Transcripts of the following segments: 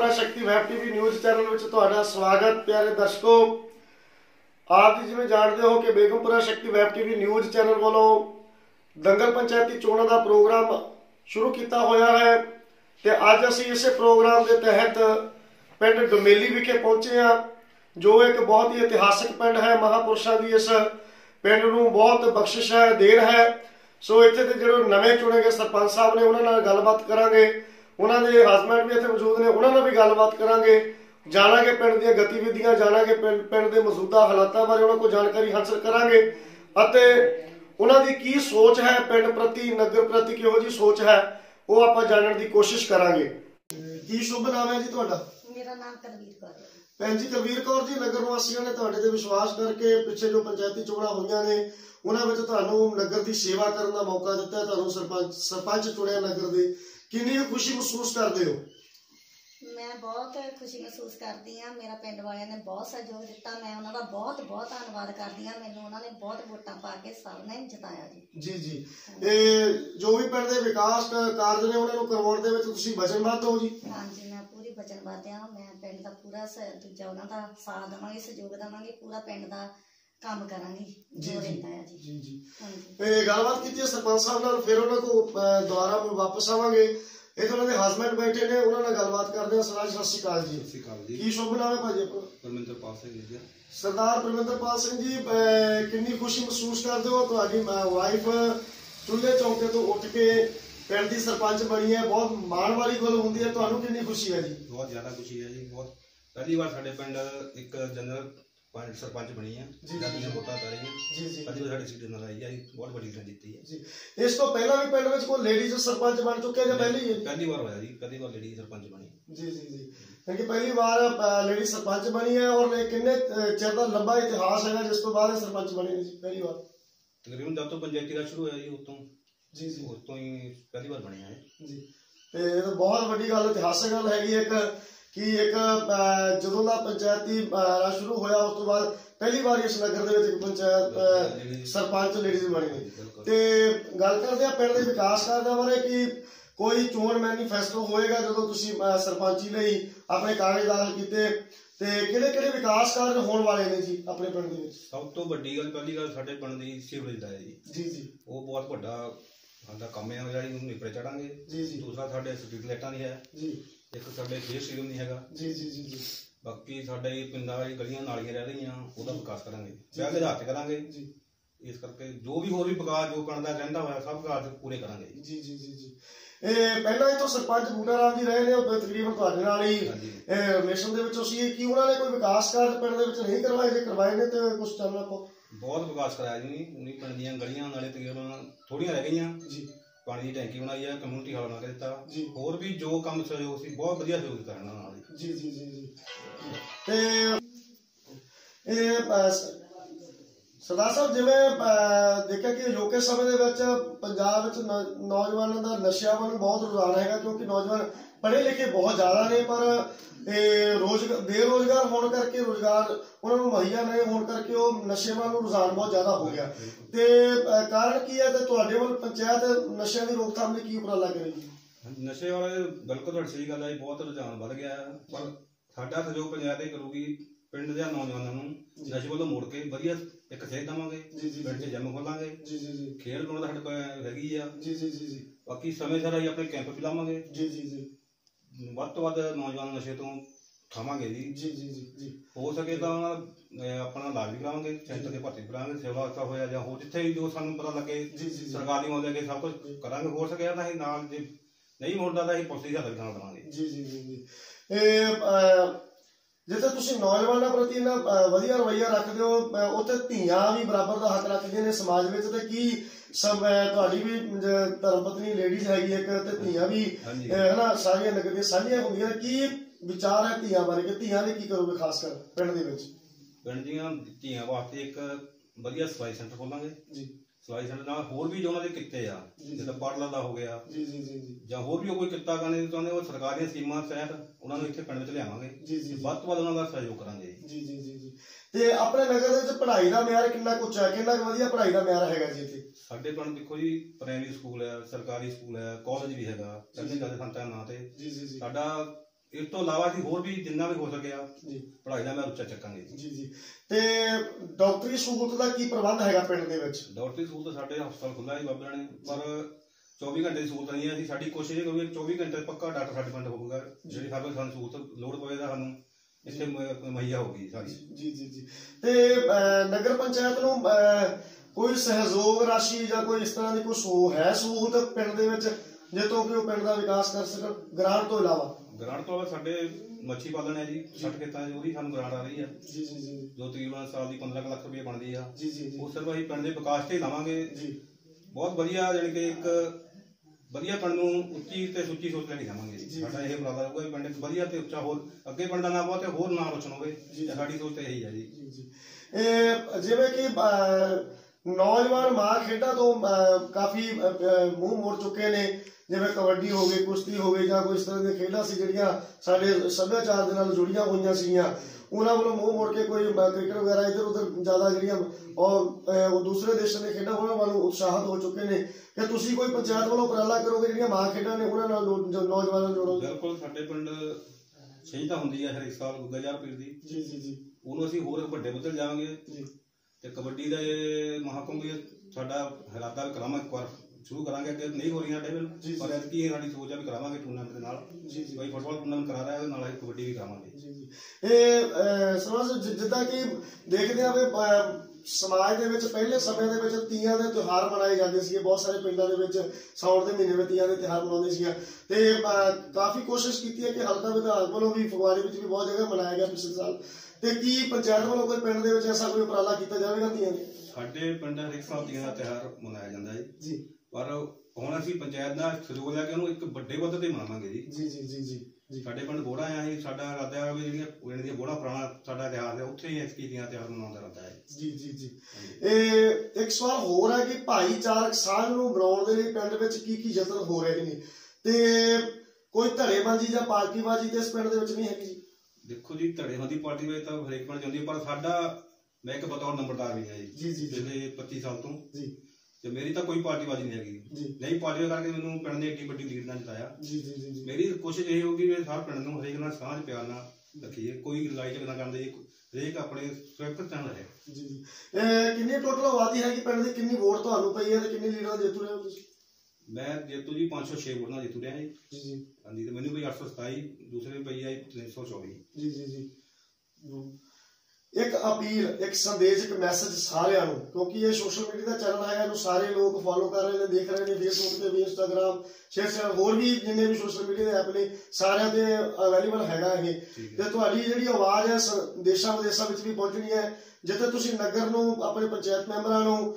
ਵਿੱਚ ਤੁਹਾਡਾ ਸਵਾਗਤ, ਪਿਆਰੇ ਦਰਸ਼ਕੋ। ਆਪ ਜੀ ਜਿਵੇਂ ਜਾਣਦੇ ਹੋ ਕਿ Begampura Shakti web TV news channel ਵੱਲੋਂ ਦੰਗਲ ਪੰਚਾਇਤੀ ਚੋਣਾਂ ਦਾ ਪ੍ਰੋਗਰਾਮ ਸ਼ੁਰੂ ਕੀਤਾ ਹੋਇਆ ਹੈ ਤੇ ਅੱਜ ਅਸੀਂ ਇਸੇ ਪ੍ਰੋਗਰਾਮ ਦੇ ਤਹਿਤ ਪਿੰਡ ਗਮੇਲੀ ਵਿਖੇ ਪਹੁੰਚੇ ਹਾਂ, ਜੋ ਇੱਕ ਬਹੁਤ ਹੀ ਇਤਿਹਾਸਕ ਪਿੰਡ ਹੈ। ਮਹਾਪੁਰਸ਼ਾਂ ਦੀ ਇਸ ਪਿੰਡ ਨੂੰ ਬਹੁਤ ਬਖਸ਼ਿਸ਼ ਹੈ, ਦੇਣ ਹੈ। ਸੋ ਇੱਥੇ ਦੇ ਜਿਹੜੇ ਨਵੇਂ ਚੁਣੇ ਗਏ ਸਰਪੰਚ ਸਾਹਿਬ ਨੇ, ਉਹਨਾਂ ਨਾਲ ਗੱਲਬਾਤ ਕਰਾਂਗੇ। ਉਹਨਾਂ ਦੇ ਹਸਬੰਡ ਵੀ ਇੱਥੇ ਮੌਜੂਦ ਨੇ ਉਹਨਾਂ ਨਾਲ ਵੀ ਗੱਲਬਾਤ ਕਰਾਂਗੇ ਜਾਣਾਂਗੇ ਪਿੰਡ ਦੀਆਂ ਗਤੀਵਿਧੀਆਂ ਜਾਣਾਂਗੇ ਪਿੰਡ ਦੇ ਮੌਜੂਦਾ ਹਾਲਾਤਾਂ ਬਾਰੇ ਉਹਨਾਂ ਕੋਲ ਜਾਣਕਾਰੀ ਹਾਸਲ ਕਰਾਂਗੇ। ਅਤੇ ਉਹਨਾਂ ਦੀ ਕੀ ਸੋਚ ਹੈ ਪਿੰਡ ਪ੍ਰਤੀ ਨਗਰ ਪ੍ਰਤੀ ਕਿਹੋ ਜੀ ਸੋਚ ਹੈ ਉਹ ਆਪਾਂ ਜਾਣਨ ਦੀ ਕੋਸ਼ਿਸ਼ ਕਰਾਂਗੇ। ਕੀ ਸ਼ੁਭ ਨਾਮ ਹੈ ਜੀ ਤੁਹਾਡਾ? ਮੇਰਾ ਨਾਮ ਕਰਵੀਰ ਕੌਰ ਹੈ। ਭੈਣ ਜੀ ਕਬੀਰ ਕੌਰ ਜੀ ਨਗਰ ਨਿਵਾਸੀਆਂ ਨੇ ਤੁਹਾਡੇ ਤੇ ਵਿਸ਼ਵਾਸ ਕਰਕੇ ਪਿੱਛੇ ਜੋ ਪੰਚਾਇਤੀ ਚੋਣਾਂ ਹੋਈਆਂ ਨੇ ਉਹਨਾਂ ਵਿੱਚ ਤੁਹਾਨੂੰ ਨਗਰ ਦੀ ਸੇਵਾ ਕਰਨ ਦਾ ਮੌਕਾ ਦਿੱਤਾ ਤੁਹਾਨੂੰ ਸਰਪੰਚ ਸਰਪੰਚ ਚੁਣਿਆ ਨਗਰ ਦੇ। ਕਿੰਨੀ ਕੁ ਖੁਸ਼ੀ ਮਹਿਸੂਸ ਕਰਦੇ ਹੋ? ਮੈਂ ਬਹੁਤ ਖੁਸ਼ੀ ਮਹਿਸੂਸ ਕਰਦੀ ਹਾਂ। ਮੇਰਾ ਪਿੰਡ ਵਾਲਿਆਂ ਨੇ ਬਹੁਤ ਸਹਿਯੋਗ ਦਿੱਤਾ। ਮੈਂ ਉਹਨਾਂ ਦਾ ਬਹੁਤ ਬਹੁਤ ਧੰਨਵਾਦ ਕਰਦੀ ਹਾਂ। ਮੈਨੂੰ ਉਹਨਾਂ ਨੇ ਬਹੁਤ ਵੋਟਾਂ ਪਾ ਕੇ ਸਭ ਨੇ ਜਿਤਾਇਆ ਜੀ। ਜੀ ਜੀ। ਇਹ ਜੋ ਵੀ ਪਿੰਡ ਦੇ ਵਿਕਾਸ ਕਾਰਜ ਨੇ ਉਹਨਾਂ ਨੂੰ ਕਰਵਾਉਣ ਦੇ ਵਿੱਚ ਤੁਸੀਂ ਵਚਨਬੱਧ ਹੋ ਜੀ। ਹਾਂਜੀ ਮੈਂ ਪੂਰੀ ਵਚਨਬੱਧ ਹਾਂ ਮੈਂ ਪਿੰਡ ਦਾ ਪੂਰਾ ਸ- ਦੂਜਾ ਉਹਨਾਂ ਦਾ ਸਾਥ ਦੇਵਾਂਗੀ ਸਹਿਯੋਗ ਦੇਵਾਂਗੀ। ਪੂਰਾ ਪਿੰਡ ਦਾ ਕੰਮ ਕਰਾਂਗੀ ਜੀ ਜੋ ਜੀ। ਰਹਿੰਦਾ ਹੈ ਜੀ। ਜੀ ਜੀ। ਹਾਂਜੀ। ਤੇ ਗੱਲਬਾਤ ਕੀਤੀ ਹੈ ਸਰਪੰਚ ਸਾਹਿਬ ਨਾਲ ਫਿਰ ਉਹਨਾਂ ਕੋ ਦੁਬਾਰਾ ਵਾਪਸ ਆਵਾਂਗੇ। ਇਹ ਉਹਨਾਂ ਦੇ ਹਸਬੰਡ ਬੈਠੇ ਨੇ ਉਹਨਾਂ ਨਾਲ ਗੱਲਬਾਤ ਕਰਦੇ ਹਾਂ। ਸਰਾਜ ਸਤਿ ਸ਼੍ਰੀ ਅਕਾਲ ਜੀ। ਸਤਿ ਸ਼੍ਰੀ ਅਕਾਲ ਜੀ। ਕੀ ਸ਼ੁਭ ਨਾਮ ਹੈ ਭਾਜੀ ਆਪਣਾ? ਪਰਮਿੰਦਰ ਸਿੰਘ ਜੀ ਸਰਦਾਰ ਸਿੰਘ ਕਿੰਨੀ ਖੁਸ਼ੀ ਮਹਿਸੂਸ ਕਰਦੇ ਹੋ? ਤੁਹਾਡੀ ਵਾਈਫ ਚੁੱਲ੍ਹੇ ਚੌਂਕੇ ਤੋਂ ਉੱਠ ਕੇ ਪਿੰਡ ਦੀ ਸਰਪੰਚ ਬਣੀ ਹੈ। ਬਹੁਤ ਮਾਣ ਵਾਲੀ ਗੱਲ ਹੁੰਦੀ ਹੈ। ਤੁਹਾਨੂੰ ਕਿੰਨੀ ਖੁਸ਼ੀ ਹੈ ਜੀ? ਬਹੁਤ ਜ਼ਿਆਦਾ ਖੁਸ਼ੀ ਹੈ ਜੀ ਬਹੁਤ। ਪਹਿਲੀ ਵਾਰ ਸਾਡੇ ਪਿੰਡ ਇੱਕ ਜਨਰਲ ਪੰਚ ਸਰਪੰਚ ਬਣੀ ਹੈ ਜੀ। ਜਿੱਦਾਂ ਵੋਟਾਂ ਪੈ ਰਹੀਆਂ ਜੀ ਜੀ। ਪਹਿਲੀ ਵਾਰ ਸਾਡੀ ਸੀਟ ਨਾਲ ਆਈ ਜੀ ਬਹੁਤ ਵੱਡੀ ਲੀਡ ਜਿੱਤੀ ਹੈ ਜੀ। ਇਸ ਤੋਂ ਪਹਿਲਾਂ ਵੀ ਪਿੰਡ ਵਿੱਚ ਕੋਈ ਲੇਡੀਜ਼ ਸਰਪੰਚ ਬਣ ਚੁੱਕਿਆ ਜਾਂ ਪਹਿਲੀ? ਹੈ ਪਹਿਲੀ ਵਾਰ ਹੋਇਆ ਜੀ ਪਹਿਲੀ ਵਾਰ ਲੇਡੀ ਸਰਪੰਚ ਬਣੀ ਜੀ ਜੀ ਜੀ। ਕਿਉਂਕਿ ਪਹਿਲੀ ਵਾਰ ਲੇਡੀ ਸਰਪੰਚ ਬਣੀ ਹੈ ਔਰ ਇਹ ਕਿੰਨੇ ਚਿਰ ਦਾ ਲੰਬਾ ਇਤਿਹਾਸ ਹੈਗਾ ਜਿਸ ਤੋਂ ਬਾਅਦ ਇਹ ਸਰਪੰਚ ਬਣੀ ਹੈ ਜੀ ਪਹਿਲੀ ਵਾਰ। ਤਕਰੀਬਨ ਜਦ ਤੋਂ ਪੰਚਾਇਤੀ ਰਾਜ ਸ਼ੁਰੂ ਹੋਇਆ ਜੀ ਤੋਂ ਜੀ ਜੀ। ਉਸ ਤੋਂ ਹੀ ਪਹਿਲੀ ਵਾਰ ਬਣਿਆ ਹੈ ਜੀ। ਤੇ ਇਹ ਤਾਂ ਬਹੁਤ ਵੱਡੀ ਗੱਲ ਇਤਿਹਾਸਕ ਗੱਲ ਹੈਗੀ ਹੈ। ਇੱਕ ਕਿ ਇੱਕ ਜਦੋਂ ਦਾ ਪੰਚਾਇਤੀ ਰਾਜ ਸ਼ੁਰੂ ਹੋਇਆ ਉਸ ਤੋਂ ਬਾਅਦ ਪਹਿਲੀ ਵਾਰ ਇਸ ਨਗਰ ਦੇ ਵਿੱਚ ਇੱਕ ਪੰਚਾਇਤ ਸਰਪੰਚ ਲੇਡੀਜ਼ ਬਣੀ ਬਿਲਕੁਲ। ਤੇ ਗੱਲ ਕਰਦੇ ਆ ਪਿੰਡ ਦੇ ਵਿਕਾਸ ਕਾਰਜਾਂ ਬਾਰੇ ਕਿ ਕੋਈ ਚੋਣ ਮੈਨੀਫੈਸਟੋ ਹੋਏਗਾ ਜਦੋਂ ਤੁਸੀਂ ਸਰਪੰਚੀ ਲਈ ਆਪਣੇ ਕਾਗਜ਼ ਦਾਖਲ ਕੀਤੇ। ਤੇ ਕਿਹੜੇ ਕਿਹੜੇ ਵਿਕਾਸ ਕਾਰਜ ਹੋਣ ਵਾਲੇ ਨੇ ਜੀ ਆਪਣੇ ਪਿੰਡ ਦੇ ਵਿੱਚ? ਸਭ ਤੋਂ ਵੱਡੀ ਗੱਲ ਪਹਿਲੀ ਗੱਲ ਸਾਡੇ ਪਿੰਡ ਦੀ ਸੀਵਰੇਜ ਦਾ ਹੈ ਜੀ। ਜੀ ਜੀ। ਉਹ ਬਹੁਤ ਵੱਡਾ ਸਾਡਾ ਕੰਮ ਹੈ ਜਿਹੜਾ ਇਹਨੂੰ ਨਿਪਰੇ ਚੜਾਂਗੇ। ਜੀ ਜੀ। ਦੂਸਰਾ ਸਾਡੇ ਸਟਰੀਟ ਲਾਈਟਾਂ ਦੀ ਹੈ। ਜੀ। ਇੱਕ ਸਾਡੇ ਖੇਤ ਸਟੇਡੀਅਮ ਨਹੀਂ ਹੈਗਾ। ਜੀ ਜੀ ਜੀ ਜੀ। ਬਾਕੀ ਸਾਡੇ ਪਿੰਡਾਂ ਵਿੱਚ ਗਲੀਆਂ ਨਾਲੀਆਂ ਰਹਿ ਰਹੀਆਂ ਉਹਦਾ ਵਿਕਾਸ ਕਰਾਂਗੇ। ਪਹਿਲੇ ਹੱਥ ਕਰਾਂਗੇ। ਜੀ। ਇਸ ਕਰਕੇ ਜੋ ਵੀ ਹੋਰ ਵੀ ਵਿਕਾਸ ਜੋ ਪਿੰਡ ਦਾ ਰਹਿੰਦਾ ਹੋਇਆ ਸਭ ਕਾਰਜ ਪੂਰੇ ਕਰਾਂਗੇ। ਜੀ ਜੀ ਜੀ ਜੀ। ਇਹ ਪਹਿਲਾਂ ਹੀ ਤੋਂ ਸਰਪੰਚ ਬੂਟਾ ਰਾਮ ਜੀ ਰਹੇ ਨੇ ਉਹ ਤਕਰੀਬਨ ਤੁਹਾਡੇ ਨਾਲ ਹੀ ਇਹ ਰਿਲੇਸ਼ਨ ਦੇ ਵਿੱਚੋਂ ਸੀ। ਕਿ ਉਹਨਾਂ ਨੇ ਕੋਈ ਵਿਕਾਸ ਕਾਰਜ ਪਿੰਡ ਦੇ ਵਿੱਚ ਨਹੀਂ ਕਰਵਾਏ ਜੇ ਕਰਵਾਏ ਨੇ ਤੇ ਕੁਝ ਚਾਨਣਾ ਪਾਓ ਬਹੁਤ ਵਿਕਾਸ ਕਰਾਇਆ ਜੀ ਉਨੀ ਪਿੰਡ ਦੀਆਂ ਗਲੀਆਂ ਨਾਲੇ ਤਕਰੀਬਨ ਥੋੜੀਆਂ ਰਹਿ ਗਈਆਂ। ਜੀ। ਪਾਣੀ ਦੀ ਟੈਂਕੀ ਬਣਾਈ ਹੈ ਕਮਿਊਨਿਟੀ ਹਾਲ ਬਣਾ ਕੇ ਦਿੱਤਾ ਜੀ। ਹੋਰ ਵੀ ਜੋ ਕੰਮ ਸਹਿਯੋਗ ਸੀ ਬਹੁਤ ਵਧੀਆ ਸਹਿਯੋਗ ਦਿੱਤਾ ਇਹਨਾਂ ਨਾਲ ਜੀ। ਜੀ ਜੀ ਜੀ ਤੇ ਇਹ ਅਹ, ਸ- ਸਰਦਾਰ ਸਾਹਿਬ, ਜਿਵੇਂ ਦੇਖਿਆ ਕਿ ਅਜੋਕੇ ਸਮੇਂ ਦੇ ਵਿੱਚ ਪੰਜਾਬ ਵਿੱਚ ਨੌਜਵਾਨਾਂ ਦਾ ਨਸ਼ਿਆਂ ਵੱਲ ਬਹੁਤ ਰੁਝਾਨ ਹੈਗਾ, ਕਿਉਂਕਿ ਨੌਜਵਾਨ ਪੜ੍ਹੇ ਲਿਖੇ ਬਹੁਤ ਜ਼ਿਆਦਾ ਨੇ, ਪਰ ਇਹ ਰੋਜ਼ਗਾਰ ਬੇਰੋਜ਼ਗਾਰ ਹੋਣ ਕਰਕੇ ਰੋਜ਼ਗਾਰ ਉਹਨਾਂ ਨੂੰ ਮੁਹੱਈਆ ਨਹੀਂ ਹੋਣ ਕਰਕੇ ਉਹ ਨਸ਼ੇ ਵੱਲ ਰੁਝਾਨ ਬਹੁਤ ਜ਼ਿਆਦਾ ਹੋ ਗਿਆ। ਤੇ ਕਾਰਨ ਕੀ ਹੈ ਤੇ ਤੁਹਾਡੇ ਵੱਲ ਪੰਚਾਇਤ ਨਸ਼ਿਆਂ ਦੀ ਰੋਕਥਾਮ ਲਈ ਕੀ ਉਪਰਾਲਾ ਕਰੇਗੀ ਨਸ਼ੇ ਵਾਲੇ ਬਿਲਕੁਲ ਤੁਹਾਡੀ ਸਹੀ ਗੱਲ ਹੈ ਬਹੁਤ ਰੁਝਾਨ ਵੱਧ ਗਿਆ ਪਰ ਸਾਡਾ ਸਹਿਯੋਗ ਪੰਜਾਬ ਇਹ ਕਰੂਗੀ, ਪਿੰਡ ਦੇ ਨੌਜਵਾਨਾਂ ਨੂੰ ਨਸ਼ੇ ਵੱਲੋਂ ਮੋੜ ਕੇ ਵਧੀਆ ਇੱਕ ਸੇਧ ਦੇਵਾਂਗੇ ਜੀ ਜੀ ਪਿੰਡ 'ਚ ਜਿਮ ਖੋਲਾਂਗੇ ਜੀ ਜੀ ਜੀ ਖੇਡ ਗਰਾਊਂਡ ਸਾਡੇ ਕੋਲ ਹੈਗੀ ਆ ਜੀ ਜੀ ਜੀ ਜੀ ਬਾਕੀ ਸਮੇਂ ਸਿਰ ਅਸੀਂ ਆਪਣੇ ਕੈਂਪ ਵੀ ਲਾਵਾਂਗੇ ਜੀ ਜੀ ਜੀ ਵੱਧ ਤੋਂ ਵੱਧ ਨੌਜਵਾਨ ਨਸ਼ੇ ਤੋਂ ਥਾਵਾਂਗੇ ਜੀ ਜੀ ਜੀ ਜੀ ਜੀ ਹੋ ਸਕੇ ਤਾਂ ਆਪਣਾ ਇਲਾਜ ਵੀ ਕਰਾਵਾਂਗੇ ਸੈਂਟਰ ਦੇ ਭਰਤੀ ਕਰਾਵਾਂਗੇ ਸੇਵਾ ਹਸਤਾ ਹੋਇਆ ਜਾਂ ਹੋਰ ਜਿੱਥੇ ਵੀ ਜੋ ਸਾਨੂੰ ਪਤਾ ਲੱਗੇ ਜੀ ਜੀ ਸਰਕਾਰੀ ਮੌਜੇ ਅੱਗੇ ਸਭ ਕੁਝ ਕਰਾਂਗੇ ਹੋ ਸਕਿਆ ਤਾਂ ਅਸੀਂ ਨਾਲ ਜੇ ਨਹੀਂ ਮੁੜਦਾ ਤਾਂ ਅਸੀਂ ਪੁਲਿਸ ਦੀ ਹੱਥ ਨਾਲ ਦੇਵਾਂਗੇ ਜੀ ਜੀ ਜੀ ਜੀ ਇਹ ਅਹ, ਜਿੱਥੇ ਤੁਸੀਂ ਨੌਜਵਾਨਾਂ ਪ੍ਰਤੀ ਅਹ, ਵਧੀਆ ਰਵੱਈਆ ਰੱਖਦੇ ਹੋ ਉੱਥੇ ਧੀਆਂ ਵੀ ਬਰਾਬਰ ਦਾ ਹੱਕ ਰੱਖਦੀਆਂ ਨੇ ਸਮਾਜ ਵਿੱਚ ਤੇ ਕੀ ਸਭ ਤੁਹਾਡੀ ਵੀ ਧਰਮ ਪਤਨੀ ਲੇਡੀਜ਼ ਹੈਗੀ ਇੱਕ ਤੇ ਧੀਆਂ ਵੀ ਹਨਾ ਸਾਰੀਆਂ ਨਗਰ ਦੀਆਂ ਸਾਂਝੀਆਂ ਹੁੰਦੀਆਂ ਨੇ ਕੀ ਵਿਚਾਰ ਹੈ ਧੀਆਂ ਬਾਰੇ ਕਿ ਧੀਆਂ ਲਈ ਕੀ ਕਰੋਗੇ ਖਾਸ ਕਰ ਪਿੰਡ ਦੇ ਵਿੱਚ? ਪਿੰਡ ਦੀਆਂ ਧੀਆਂ ਵਾਸਤੇ ਇੱਕ ਵਧੀਆ ਸਫ਼ਾਈ ਸੈਂਟਰ ਖੋਲਾਂਗੇ। ਜੀ। ਸਫ਼ਾਈ ਸੈਂਟਰ ਨਾਲ ਹੋਰ ਵੀ ਜੋ ਉਹਨਾਂ ਦੇ ਕਿੱਤੇ ਆ ਜੀ। ਜਿੱਦਾਂ ਪਾਰਲਰ ਦਾ ਹੋ ਗਿਆ। ਜੀ ਜੀ ਜੀ ਜੀ। ਜਾਂ ਹੋਰ ਵੀ ਉਹ ਕੋਈ ਕਿੱਤਾ ਕਰਨੇ ਚਾਹੁੰਦੇ ਉਹ ਸਰਕਾਰੀ ਸਕੀਮਾਂ ਤਹਿਤ ਉਹਨਾਂ ਨੂੰ ਇੱਥੇ ਪਿੰਡ ਵਿੱਚ ਲਿਆਵਾਂਗੇ ਜੀ ਜੀ ਵੱਧ ਤੋਂ ਵੱਧ ਉਹਨਾਂ ਦਾ ਸਹਿਯੋਗ ਕਰਾਂਗੇ। ਜੀ ਜੀ ਜੀ ਜੀ। ਤੇ ਆਪਣੇ ਨਗਰ ਦੇ ਵਿੱਚ ਪੜ੍ਹਾਈ ਦਾ ਮਿਆਰ ਕਿੰਨਾ ਕੁ ਉੱਚਾ ਹੈ? ਕਿੰਨਾ ਕੁ ਵਧੀਆ ਪੜ੍ਹਾਈ ਦਾ ਮਿਆਰ ਹੈਗਾ ਜੀ ਇੱਥੇ? ਸਾਡੇ ਪਿੰਡ ਦੇਖੋ ਜੀ ਪ੍ਰਾਇਮਰੀ ਸਕੂਲ ਹੈ ਸਰਕਾਰੀ ਸਕੂਲ ਹੈ ਕਾਲਜ ਵੀ ਹੈਗਾ ਚੰਨੀ ਗੱਲ ਸੰਤਾਂ ਨਾਂ ਤੇ। ਜੀ ਜੀ ਜੀ। ਸਾਡਾ ਇਸ ਤੋਂ ਇਲਾਵਾ ਅਸੀਂ ਹੋਰ ਵੀ ਜਿੰਨਾ ਵੀ ਹੋ ਸਕਿਆ ਜੀ। ਪੜ੍ਹਾਈ ਦਾ ਮੈਂ ਉੱਚਾ ਚੱਕਾਂਗੇ ਜੀ। ਜੀ ਜੀ। ਤੇ ਡਾਕਟਰੀ ਸਹੂਲਤ ਦਾ ਕੀ ਪ੍ਰਬੰਧ ਹੈਗਾ ਪਿੰਡ ਦੇ ਵਿੱਚ? ਡਾਕਟਰੀ ਸਕੂਲ ਤਾਂ ਸਾਡੇ ਹਸਪਤਾਲ ਖੁੱਲ੍ਹਾ ਹੈ ਬਾਬਿਆਂ ਨੇ ਪਰ 24 ਘੰਟੇ ਦੀ ਸਹੂਲਤ ਨਹੀਂ ਹੈ। ਅਸੀਂ ਸਾਡੀ ਕੋਸ਼ਿਸ਼ ਕਰੂਗੇ ਕਿ 24 ਘੰਟੇ ਪੱਕਾ ਡਾਕਟਰ ਸਾਡੇ ਪਿੰਡ ਹੋਊਗਾ। ਜਿਹੜੀ ਸਾਡੇ ਸਾਨੂੰ ਸਹੂਲਤ ਲੋੜ ਪਵੇ ਤਾਂ ਸਾਨੂੰ ਇੱਥੇ ਮੁਹੱਈਆ ਹੋਊਗੀ ਸਾਡੀ ਜੀ ਜੀ ਜੀ ਤੇ ਨਗਰ ਪੰਚਾਇਤ ਨੂੰ ਕੋਈ ਸਹਿਯੋਗ ਰਾਸ਼ੀ ਜਾਂ ਕੋਈ ਇਸ ਤਰ੍ਹਾਂ ਦੀ ਕੋਈ ਸੋ ਹੈ ਸਹੂਲਤ ਪਿੰਡ ਦੇ ਵਿੱਚ ਜੇ ਤੋਂ ਕਿ ਉਹ ਪਿੰਡ ਦਾ ਵਿਕਾਸ ਕਰ ਸਕਣ ਗ੍ਰਾਂਟ ਤੋਂ ਇਲਾਵਾ? ਗ੍ਰਾਂਟ ਤੋਂ ਬਾਅਦ ਸਾਡੇ ਮੱਛੀ ਪਾਲਣ ਹੈ ਜੀ ਛੱਟ ਖੇਤਾਂ 'ਚ ਉਹਦੀ ਸਾਨੂੰ ਗ੍ਰਾਂਟ ਆ ਰਹੀ ਹੈ ਜੀ ਜੀ ਜੀ। ਜੋ ਤਕਰੀਬਨ ਸਾਲ ਦੀ 15 ਕੁ ਲੱਖ ਰੁਪਏ ਬਣਦੀ ਆ। ਜੀ ਜੀ ਜੀ। ਉਹ ਸਿਰਫ ਅਸੀਂ ਪਿੰਡ ਦੇ ਵਿਕਾਸ ਤੇ ਹੀ ਲਾਵਾਂਗੇ। ਜੀ। ਬਹੁਤ ਵਧੀਆ ਜਾਣੀ ਕਿ ਇੱਕ ਵਧੀਆ ਪਿੰਡ ਨੂੰ ਉੱਚੀ ਤੇ ਸੁੱਚੀ ਸੋਚ ਲੈ ਕੇ ਜਾਵਾਂਗੇ ਜੀ। ਸਾਡਾ ਇਹ ਉਪਰਾਲਾ ਹੋਊਗਾ ਕਿ ਪਿੰਡ ਇੱਕ ਵਧੀਆ ਤੇ ਉੱਚਾ ਹੋਰ ਅੱਗੇ ਪਿੰਡ ਦਾ ਨਾਮ ਬਹੁਤ ਤੇ ਹੋਰ ਨਾਮ ਰੋਸ਼ਨ ਹੋਵੇ। ਸਾਡੀ ਸੋਚ ਤੇ ਇਹੀ ਹੈ ਜੀ। ਜੀ ਜੀ। ਇਹ ਜਿਵੇਂ ਕਿ ਅਹ, ਨੌਜਵਾਨ ਮਾਂ ਖੇਡਾਂ ਤੋਂ ਕਾਫੀ ਮੂੰਹ ਮੋੜ ਚੁੱਕੇ ਨੇ। ਜਿਵੇਂ ਕਬੱਡੀ ਹੋ ਗਈ ਕੁਸ਼ਤੀ ਹੋ ਗਈ ਜਾਂ ਕੋਈ ਇਸ ਤਰ੍ਹਾਂ ਦੀਆਂ ਖੇਡਾਂ ਸੀ ਜਿਹੜੀਆਂ ਸਾਡੇ ਸੱਭਿਆਚਾਰ ਦੇ ਨਾਲ ਜੁੜੀਆਂ ਹੋਈਆਂ ਸੀਗੀਆਂ। ਉਹਨਾਂ ਵੱਲੋਂ ਮੂੰਹ ਮੋੜ ਕੇ ਕੋਈ ਕ੍ਰਿਕਟ ਵਗੈਰਾ ਇਧਰ ਉਧਰ ਜ਼ਿਆਦਾ ਜਿਹੜੀਆਂ ਉਹ ਦੂਸਰੇ ਦੇਸ਼ਾਂ ਦੀਆਂ ਖੇਡਾਂ ਉਹਨਾਂ ਵੱਲੋਂ ਉਤਸ਼ਾਹਤ ਹੋ ਚੁੱਕੇ ਨੇ। ਕਿ ਤੁਸੀਂ ਕੋਈ ਪੰਚਾਇਤ ਵੱਲੋਂ ਉਪਰਾਲਾ ਕਰੋਗੇ ਜਿਹੜੀਆਂ ਮਾਂ ਖੇਡਾਂ ਨੇ ਉਹਨਾਂ ਨਾਲ ਨੌਜਵਾਨਾਂ ਨੂੰ ਜੋੜੋਗੇ ਬਿਲਕੁਲ ਸਾਡੇ ਪਿੰਡ ਸਹੀ ਤਾਂ ਹੁੰਦੀ ਹੈ ਹਰੇਕ ਸਾਲ ਗੁੱਗਾ ਯਾਰ ਪੀਰ ਦੀ। ਜੀ ਜੀ ਜੀ। ਉਹਨੂੰ ਅਸੀਂ ਹੋਰ ਵੱਡੇ ਪੱਧਰ ਜਾਵਾਂਗੇ। ਜੀ। ਤੇ ਕਬੱਡੀ ਦਾ ਇਹ ਮਹਾਕੁੰਭ ਵੀ ਸਾਡਾ ਇਰਾਦਾ ਵੀ ਕਰਾਵਾਂਗੇ ਇੱਕ ਵਾਰ ਸ਼ੁਰੂ ਕਰਾਂਗੇ ਅੱਗੇ ਨਹੀਂ ਹੋ ਜੀ, ਟੇਬਲ ਜੀ। ਪਰ ਐਤਕੀ ਇਹ ਸਾਡੀ ਸੋਚ ਆ ਵੀ ਕਰਾਵਾਂਗੇ ਟੂਰਨਾਮੈਂਟ ਦੇ ਨਾਲ। ਜੀ ਫੁੱਟਬਾਲ ਟੂਰਨਾਮੈਂਟ ਕਰਾ ਰਿਹਾ ਨਾਲ ਅਸੀਂ ਕਬੱਡੀ ਵੀ ਕਰਾਵਾਂਗੇ। ਜੀ ਜੀ। ਇਹ ਸਮਝ ਜਿੱਦਾਂ ਕਿ ਦੇਖਦੇ ਆ ਵੀ ਸਮਾਜ ਦੇ ਵਿੱਚ ਪਹਿਲੇ ਸਮੇਂ ਦੇ ਵਿੱਚ ਤੀਆਂ ਦੇ ਤਿਉਹਾਰ ਮਨਾਏ ਜਾਂਦੇ ਸੀਗੇ ਬਹੁਤ ਸਾਰੇ ਪਿੰਡਾਂ ਦੇ ਵਿੱਚ ਸਾਉਣ ਦੇ ਮਹੀਨੇ ਵਿੱਚ ਤੀਆਂ ਦੇ ਤਿਉਹਾਰ ਮਨਾਉਂਦੇ ਸੀਗੇ। ਤੇ ਕਾਫੀ ਕੋਸ਼ਿਸ਼ ਕੀਤੀ ਹੈ ਕਿ ਹਲਕਾ ਵਿਧਾਇਕ ਵੱਲੋਂ ਵੀ ਫਗਵਾੜੇ ਵਿੱਚ ਵੀ ਬਹੁਤ ਜਗ੍ਹਾ ਮਨਾਇਆ ਗਿਆ ਪਿਛਲੇ ਸਾਲ। ਤੇ ਕੀ ਪੰਚਾਇਤ ਵੱਲੋਂ ਕੋਈ ਪਿੰਡ ਦੇ ਵਿੱਚ ਐਸਾ ਕੋਈ ਉਪਰਾਲਾ ਕੀਤਾ ਜਾਵੇਗਾ ਤੀਆਂ ਦੇ? ਸਾਡੇ ਪਿੰਡ ਹਰੇਕ ਸਾਲ ਤੀਆਂ ਦਾ ਤਿਉਹਾਰ ਮਨਾਇਆ ਜਾਂਦਾ ਹੈ ਜੀ। ਪਰ ਹੁਣ ਅਸੀਂ ਪੰਚਾਇਤ ਦਾ ਸਹਿਯੋਗ ਲੈ ਕੇ ਉਹਨੂੰ ਇੱਕ ਵੱਡੇ ਪੱਧਰ ਤੇ ਮਨਾਵਾਂਗੇ ਜੀ। ਜੀ ਜੀ ਜੀ ਜੀ ਜੀ। ਸਾਡੇ ਪਿੰਡ ਗੋੜਾ ਆ ਅਸੀਂ ਸਾਡਾ ਇਰਾਦਾ ਹੈ ਵੀ ਜਿਹੜੀਆਂ ਪਿੰਡ ਦੀਆਂ ਗੋੜਾ ਪੁਰਾਣਾ ਸਾਡਾ ਇਤਿਹਾਸ ਹੈ ਉੱਥੇ ਹੀ ਐਸਕੀ ਦੀਆਂ ਤਿਉਹਾਰ ਮਨਾਉਣ ਦਾ ਇਰਾਦਾ ਹੈ। ਜੀ ਜੀ ਜੀ। ਇਹ ਇੱਕ ਸਵਾਲ ਹੋਰ ਹੈ ਕਿ ਭਾਈਚਾਰਕ ਸਾਂਝ ਨੂੰ ਬਣਾਉਣ ਦੇ ਲਈ ਪਿੰਡ ਵਿੱਚ ਕੀ ਕੀ ਯਤਨ ਹੋ ਰਹੇ ਨੇ? ਤੇ ਕੋਈ ਧੜੇਬਾਜ਼ੀ ਜਾਂ ਪਾਰਟੀਬਾਜ਼ੀ ਤੇ ਇਸ ਪਿੰਡ ਦੇ ਵਿੱਚ ਨਹੀਂ ਹੈਗੀ ਜੀ? ਦੇਖੋ ਜੀ ਧੜੇਬੰਦੀ ਪਾਰਟੀ ਵਿੱਚ ਤਾਂ ਹਰੇਕ ਪਿੰਡ ਜਾਂਦੀ ਪਰ ਸਾਡਾ ਮੈਂ ਇੱਕ ਬਤੌਰ ਨੰਬਰਦਾਰ ਵੀ ਹਾਂ ਜੀ ਜੀ ਜੀ ਪਿਛਲੇ 25 ਸਾਲ ਤੋਂ। ਜੀ। ਤੇ ਮੇਰੀ ਤਾਂ ਕੋਈ ਪਾਰਟੀਬਾਜ਼ੀ ਨਹੀਂ ਹੈਗੀ। ਨਹੀਂ ਪਾਰਟੀ ਕਰਕੇ ਮੈਨੂੰ ਪਿੰਡ ਨੇ ਏਡੀ ਵੱਡੀ ਲੀਡ ਨਾਲ ਜਿਤਾਇਆ। ਜੀ ਜੀ ਜੀ ਮੇਰੀ ਕੋਸ਼ਿਸ਼ ਇਹ ਹੋਊਗੀ ਵੀ ਹਰ ਪਿੰਡ ਨੂੰ ਹਰੇਕ ਨਾਲ ਸਾਂਝ ਪਿਆਰ ਨਾਲ ਰੱਖੀਏ। ਕੋਈ ਲੜਾਈ ਝਗੜਾ ਕਰਨ ਦੇ ਹਰੇਕ ਆਪਣੇ ਸੁਰੱਖਿਅਤ ਨਾਲ ਰਹੇ। ਜੀ ਜੀ। ਇਹ ਕਿੰਨੀ ਟੋਟਲ ਆਬਾਦੀ ਹੈ ਕਿ ਪਿੰਡ ਦੀ? ਕਿੰਨੀ ਵੋਟ ਤੁਹਾਨੂੰ ਪਈ ਹੈ ਤੇ ਕਿੰਨੀ ਲੀਡਰਾਂ ਜੇਤੂ ਰਹੇ ਹੋ ਤੁਸੀਂ? ਮੈਂ ਜੇਤੂ ਜੀ 506 ਵੋਟ ਨਾਲ ਜਿੱਤੂ ਰਿਹਾ ਜੀ। ਜੀ ਜੀ। ਹਾਂਜੀ ਤੇ ਮੈਨੂੰ ਵੀ 827 ਦੂਸਰੇ ਪਈ ਹੈ 324 ਜੀ ਜੀ ਜੀ। ਇੱਕ ਅਪੀਲ ਇੱਕ ਸੰਦੇਸ਼ ਇੱਕ ਮੈਸੇਜ ਸਾਰਿਆਂ ਨੂੰ ਕਿਉਂਕਿ ਇਹ ਸੋਸ਼ਲ ਮੀਡੀਆ ਦਾ ਚੈਨਲ ਹੈ ਇਹਨੂੰ ਸਾਰੇ ਲੋਕ ਫੋਲੋ ਕਰ ਰਹੇ ਨੇ ਦੇਖ ਰਹੇ ਨੇ ਫੇਸਬੁੱਕ ਤੇ ਵੀ ਇੰਸਟਾਗ੍ਰam ਸ਼ੇਅਰ ਚੈਨਲ ਹੋਰ ਵੀ ਜਿੰਨੇ ਵੀ ਸੋਸ਼ਲ ਮੀਡੀਆ ਦੇ ਐਪ ਨੇ ਸਾਰਿਆਂ ਤੇ ਅਵੇਲੇਬਲ ਹੈਗਾ ਇਹ। ਤੇ ਤੁਹਾਡੀ ਜਿਹੜੀ ਆਵਾਜ਼ ਹੈ ਦੇਸ਼ਾਂ ਵਿਦੇਸ਼ਾਂ ਵਿੱਚ ਵੀ ਪਹੁੰਚਣੀ ਹੈ ਜਿੱਥੇ ਤੁਸੀਂ ਨਗਰ ਨੂੰ ਆਪਣੇ ਪੰਚਾਇਤ ਮੈਂਬਰਾਂ ਨੂੰ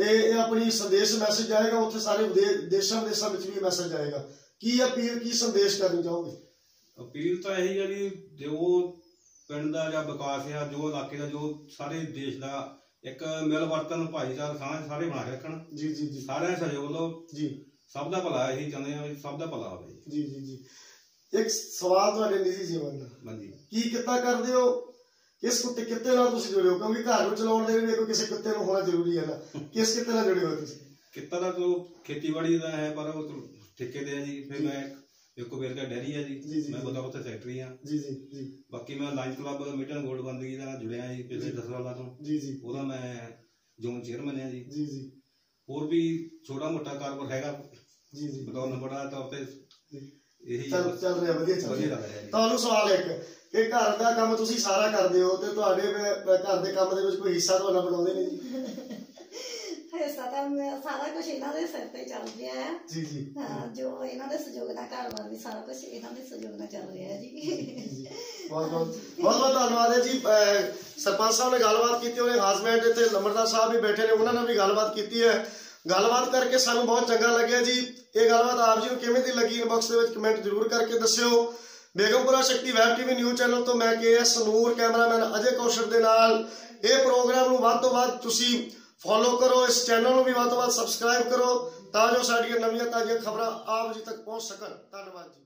ਇਹ ਇਹ ਆਪਣੀ ਸੰਦੇਸ਼ ਮੈਸੇਜ ਜਾਏਗਾ ਉੱਥੇ ਸਾਰੇ ਦੇਸ਼ਾਂ ਵਿਦੇਸ਼ਾਂ ਵਿੱਚ ਵੀ ਮੈਸੇਜ ਜਾਏਗਾ। ਕੀ ਅਪੀਲ ਕੀ ਸੰਦੇਸ਼ ਕਰਨੀ ਚਾਹੋਗੇ? ਅਪੀਲ ਤਾਂ ਇਹੀ ਹੈ ਜੀ ਜੋ ਪਿੰਡ ਦਾ ਜਾਂ ਵਿਕਾਸ ਹੈ ਜੋ ਇਲਾਕੇ ਦਾ ਜੋ ਸਾਰੇ ਦੇਸ਼ ਦਾ ਇੱਕ ਮਿਲ ਵਰਤਨ ਭਾਈਚਾਰਾ ਸਾਂਝ ਸਾਰੇ ਬਣਾ ਕੇ ਰੱਖਣ। ਜੀ ਜੀ ਜੀ। ਸਾਰਿਆਂ ਦਾ ਸਹਿਯੋਗ ਲਓ। ਜੀ। ਸਭ ਦਾ ਭਲਾ ਇਹੀ ਚਾਹੁੰਦੇ ਵੀ ਸਭ ਦਾ ਭਲਾ ਹੋਵੇ। ਜੀ ਜੀ ਜੀ। ਇੱਕ ਸਵਾਲ ਤੁਹਾਡੇ ਨਿੱਜੀ ਜੀਵਨ ਦਾ। ਹਾਂਜੀ। ਕੀ ਕਿੱਤਾ ਕਰਦੇ ਹੋ? ਕਿਸ ਕੁੱਤੇ ਕਿੱਤੇ ਨਾਲ ਤੁਸੀਂ ਜੁੜੇ ਹੋ? ਕਿਉਂਕਿ ਘਰ ਨੂੰ ਚਲਾਉਣ ਦੇ ਲਈ ਵੀ ਕੋਈ ਕਿਸੇ ਕਿੱਤੇ ਨੂੰ ਹੋਣਾ ਜ਼ਰੂਰੀ ਹੈ ਨਾ। ਕਿਸ ਕਿੱਤੇ ਨਾਲ ਜੁੜੇ ਹੋ ਤੁਸੀਂ? ਕਿੱਤਾ ਦਾ ਚਲੋ ਖੇਤੀਬਾੜੀ ਦਾ ਹੈ ਪਰ ਉਹ ਠੇਕੇ ਤੇ ਹੈ ਜੀ। ਫਿਰ। ਮੈਂ ਇੱਕ ਵੇਰ ਦਾ ਡੈਰੀ ਹੈ ਜੀ, ਮੈਂ। ਬਤਾ ਉੱਥੇ ਸੈਕਟਰੀ ਹਾਂ। ਜੀ ਜੀ ਜੀ। ਬਾਕੀ ਮੈਂ ਲਾਇਨਸ ਕਲੱਬ ਮਿਟਨ ਗੋਲਡ ਬੰਦਗੀ ਦਾ ਜੁੜਿਆ ਜੀ ਪਿਛਲੇ 10 ਸਾਲਾਂ ਤੋਂ। ਜੀ ਜੀ। ਉਹਦਾ ਮੈਂ ਜ਼ੋਨ ਚੇਅਰਮੈਨ ਹਾਂ ਜੀ। ਜੀ ਜੀ। ਹੋਰ ਵੀ ਛੋਟਾ ਮੋਟਾ ਕਾਰੋਬਾਰ ਹੈਗਾ। ਜੀ ਜੀ। ਬਤੌਰ ਨੰਬਰਦਾਰ ਤੌਰ ਤੇ ਜੀ। ਇਹੀ ਚੱਲ ਚੱਲ ਰਿਹਾ ਵਧੀਆ ਚੱਲ ਵਧੀਆ ਰਿਹਾ। ਲੱਗ ਰਿਹਾ ਜੀ। ਤੁਹਾਨੂੰ ਸਵਾਲ ਇੱਕ ਕਿ ਘਰ ਦਾ ਕੰਮ ਤੁਸੀਂ ਸਾਰਾ ਕਰਦੇ ਹੋ ਤੇ ਤੁਹਾਡੇ ਘਰ ਦੇ ਕੰਮ ਦੇ ਵਿੱਚ ਕੋਈ ਹਿੱਸਾ ਤੁਹਾਡਾ ਬਣਾਉਂਦੇ ਨੇ ਜੀ? ਹਿੱਸਾ ਤਾਂ ਮੈਂ- ਸਾਰਾ ਕੁਝ ਇਹਨਾਂ ਦੇ ਸਿਰ ਤੇ ਚੱਲ ਰਿਹਾ ਹੈ। ਜੀ ਜੀ। ਹਾਂ ਜੋ ਇਹਨਾਂ ਦੇ ਸਹਿਯੋਗ ਨਾਲ ਘਰ-ਬਾਰ ਵੀ ਸਾਰਾ ਕੁਝ ਇਹਨਾਂ ਦੇ ਸਹਿਯੋਗ ਨਾਲ ਚੱਲ ਰਿਹਾ ਹੈ ਜੀ। ਬਹੁਤ ਬਹੁਤ ਬਹੁਤ ਬਹੁਤ ਧੰਨਵਾਦ ਹੈ ਜੀ। ਅਹ ਸਰਪੰਚ ਸਾਹਿਬ ਨੇ ਗੱਲਬਾਤ ਕੀਤੀ ਉਹਨੇ ਹਸਬੈਂਡ ਇੱਥੇ ਲੰਬੜਦਾਰ ਸਾਹਿਬ ਵੀ ਬੈਠੇ ਨੇ ਉਹਨਾਂ ਨਾਲ ਵੀ ਗੱਲਬਾਤ ਕੀਤੀ ਹੈ। ਗੱਲਬਾਤ ਕਰਕੇ ਸਾਨੂੰ ਬਹੁਤ ਚੰਗਾ ਲੱਗਿਆ ਜੀ। ਇਹ ਗੱਲਬਾਤ ਆਪ ਜੀ ਨੂੰ ਕਿਵੇਂ ਦੀ ਲੱਗੀ ਇਨਬਾਕਸ ਦੇ ਵਿੱਚ ਕਮੈਂਟ ਜ਼ਰੂਰ ਕਰਕੇ ਦੱਸਿਓ। Begampura Shakti web TV news channel ਤੋਂ ਮੈਂ ਕੇ ਐਸ ਨੂਰ ਕੈਮਰਾਮੈਨ ਅਜੇ ਕੌਸ਼ਲ ਦੇ ਨਾਲ। ਇਹ ਪ੍ਰੋਗਰਾਮ ਨੂੰ ਵੱਧ ਤੋਂ ਵੱਧ ਤੁਸੀਂ ਫੋਲੋ ਕਰੋ, ਇਸ ਚੈਨਲ ਨੂੰ ਵੀ ਵੱਧ ਤੋਂ ਵੱਧ ਸਬਸਕ੍ਰਾਈਬ ਕਰੋ, ਤਾਂ ਜੋ ਸਾਡੀਆਂ ਨਵੀਆਂ ਤਾਜ਼ੀਆਂ ਖਬਰਾਂ ਆਪ ਜੀ ਤੱਕ ਪਹੁੰਚ ਸਕਣ। ਧੰਨਵਾਦ ਜੀ।